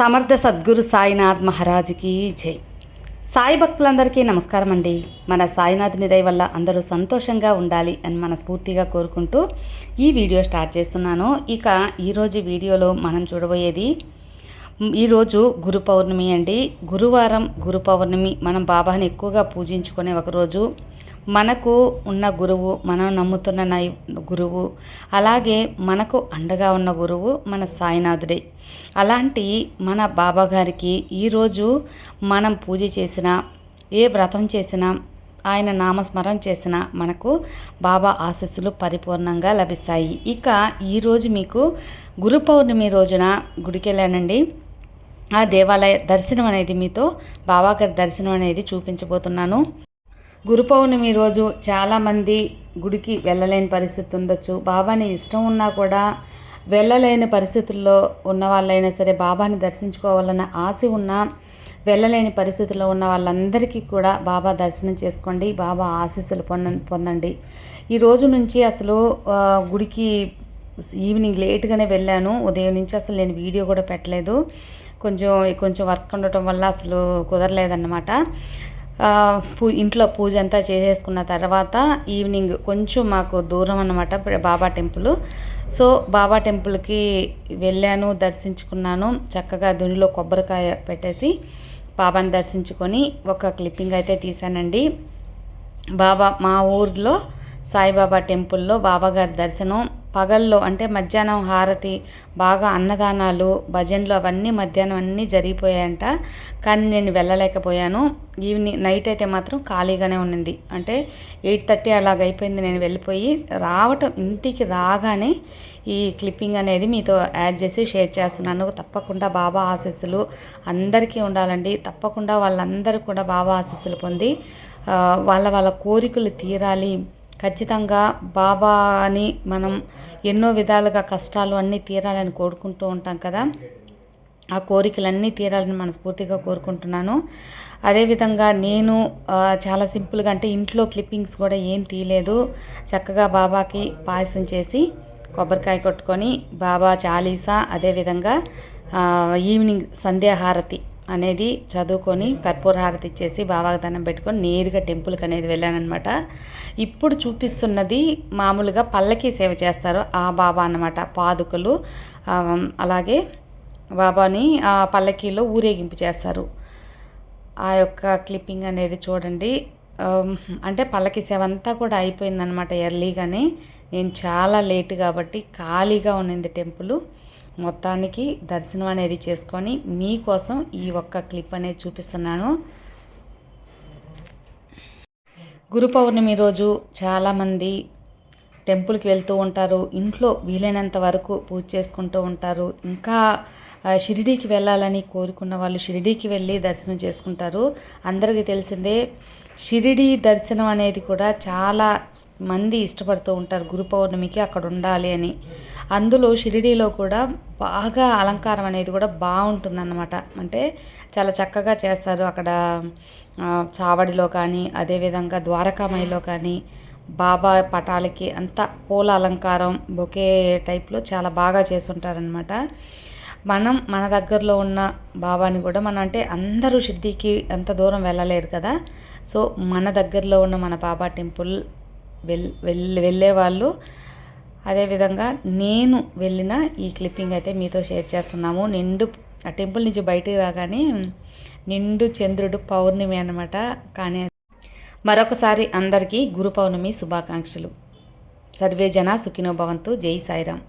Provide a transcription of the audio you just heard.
సమర్థ సద్గురు సాయినాథ్ మహారాజుకి జై. సాయి భక్తులందరికీ నమస్కారం అండి మన సాయినాథుని దయ వల్ల అందరూ సంతోషంగా ఉండాలి అని మనస్ఫూర్తిగా కోరుకుంటూ ఈ వీడియో స్టార్ట్ చేస్తున్నాను. ఇక ఈరోజు వీడియోలో మనం చూడబోయేది ఈరోజు గురు పౌర్ణమి అండి. గురువారం గురు పౌర్ణమి మనం బాబాని ఎక్కువగా పూజించుకునే ఒకరోజు మనకు ఉన్న గురువు మనం నమ్ముతున్న నై గురువు అలాగే మనకు అండగా ఉన్న గురువు మన సాయినాథుడే. అలాంటి మన బాబా గారికి ఈరోజు మనం పూజ చేసినా ఏ వ్రతం చేసినా ఆయన నామస్మరణ చేసిన మనకు బాబా ఆశస్సులు పరిపూర్ణంగా లభిస్తాయి. ఇక ఈరోజు మీకు గురు పౌర్ణమి రోజున గుడికెళ్ళానండి ఆ దేవాలయ దర్శనం అనేది మీతో బాబా గారి దర్శనం అనేది చూపించబోతున్నాను. గురు పౌర్ణమి రోజు చాలామంది గుడికి వెళ్ళలేని పరిస్థితి ఉండొచ్చు. బాబాని ఇష్టం ఉన్నా కూడా వెళ్ళలేని పరిస్థితుల్లో ఉన్న వాళ్ళైనా సరే బాబాని దర్శించుకోవాలన్న ఆశ ఉన్నా వెళ్ళలేని పరిస్థితుల్లో ఉన్న వాళ్ళందరికీ కూడా బాబా దర్శనం చేసుకోండి బాబా ఆశీస్సులు పొంద పొందండి. ఈ రోజు నుంచి అసలు గుడికి ఈవినింగ్ లేట్గానే వెళ్ళాను. ఉదయం నుంచి అసలు నేను వీడియో కూడా పెట్టలేదు. కొంచెం కొంచెం వర్క్ ఉండటం వల్ల అసలు కుదరలేదన్నమాట. పూ ఇంట్లో పూజ అంతా చేసేసుకున్న తర్వాత ఈవినింగ్ కొంచెం మాకు దూరం అన్నమాట బాబా టెంపుల్. సో బాబా టెంపుల్కి వెళ్ళాను దర్శించుకున్నాను. చక్కగా దునిలో కొబ్బరికాయ పెట్టేసి బాబాని దర్శించుకొని ఒక క్లిప్పింగ్ అయితే తీశానండి. బాబా మా ఊర్లో సాయిబాబా టెంపుల్లో బాబాగారి దర్శనం పగల్లో అంటే మధ్యాహ్నం హారతి బాగా అన్నదానాలు భజనలు అవన్నీ మధ్యాహ్నం అన్నీ జరిగిపోయాయంట. కానీ నేను వెళ్ళలేకపోయాను. ఈవినింగ్ నైట్ అయితే మాత్రం ఖాళీగానే ఉన్నింది అంటే ఎయిట్ థర్టీ అలాగ అయిపోయింది నేను వెళ్ళిపోయి. రావటం ఇంటికి రాగానే ఈ క్లిప్పింగ్ అనేది మీతో యాడ్ చేసి షేర్ చేస్తున్నాను. తప్పకుండా బాబా ఆశీస్సులు అందరికీ ఉండాలండి. తప్పకుండా వాళ్ళందరూ కూడా బాబా ఆశీస్సులు పొంది వాళ్ళ వాళ్ళ కోరికలు తీరాలి. ఖచ్చితంగా బాబాని మనం ఎన్నో విధాలుగా కష్టాలు అన్నీ తీరాలని కోరుకుంటూ ఉంటాం కదా. ఆ కోరికలన్నీ తీరాలని మనస్ఫూర్తిగా కోరుకుంటున్నాను. అదేవిధంగా నేను చాలా సింపుల్గా అంటే ఇంట్లో క్లిప్పింగ్స్ కూడా ఏం తీయలేదు. చక్కగా బాబాకి పాయసం చేసి కొబ్బరికాయ కొట్టుకొని బాబా చాలీసా అదేవిధంగా ఈవినింగ్ సంధ్యాహారతి అనేది చదువుకొని కర్పూర హారతి ఇచ్చేసి బాబాకి పెట్టుకొని నేరుగా టెంపుల్కి అనేది వెళ్ళానమాట ఇప్పుడు చూపిస్తున్నది మామూలుగా పల్లకి సేవ చేస్తారు ఆ బాబా అన్నమాట పాదుకలు. అలాగే బాబాని ఆ పల్లకీలో ఊరేగింపు చేస్తారు. ఆ యొక్క క్లిప్పింగ్ అనేది చూడండి. అంటే పల్లకి సేవ అంతా కూడా అయిపోయిందనమాట ఎర్లీగానే. నేను చాలా లేట్ కాబట్టి ఖాళీగా ఉన్నింది టెంపుల్. మొత్తానికి దర్శనం అనేది చేసుకొని మీకోసం ఈ ఒక్క క్లిప్ అనేది చూపిస్తున్నాను. గురు పౌర్ణమి రోజు చాలామంది టెంపుల్కి వెళ్తూ ఉంటారు. ఇంట్లో వీలైనంత వరకు పూజ చేసుకుంటూ ఉంటారు. ఇంకా షిరిడీకి వెళ్ళాలని కోరుకున్న వాళ్ళు షిరిడీకి వెళ్ళి దర్శనం చేసుకుంటారు. అందరికీ తెలిసిందే షిరిడీ దర్శనం అనేది కూడా చాలా మంది ఇష్టపడుతూ ఉంటారు గురు పౌర్ణమికి అక్కడ ఉండాలి అని. అందులో షిరిడీలో కూడా బాగా అలంకారం అనేది కూడా బాగుంటుందన్నమాట. అంటే చాలా చక్కగా చేస్తారు అక్కడ చావడిలో కానీ అదేవిధంగా ద్వారకామయిలో కానీ బాబా పటాలకి అంతా పూల అలంకారం బొకే టైప్లో చాలా బాగా చేసుంటారనమాట మనం మన దగ్గరలో ఉన్న బాబాని కూడా మనం అంటే అందరూ షిర్డీకి అంత దూరం వెళ్ళలేరు కదా. సో మన దగ్గరలో ఉన్న మన బాబా టెంపుల్ వెల్ వెళ్ళి వెళ్ళే వాళ్ళు అదేవిధంగా నేను వెళ్ళిన ఈ క్లిప్పింగ్ అయితే మీతో షేర్ చేస్తున్నాము. నిండు ఆ టెంపుల్ నుంచి బయటికి రాగానే నిండు చంద్రుడు పౌర్ణమి అన్నమాట. కానీ మరొకసారి అందరికీ గురు పౌర్ణమి శుభాకాంక్షలు. సర్వే జన సుఖినోభవంతు జై సాయిరామ్.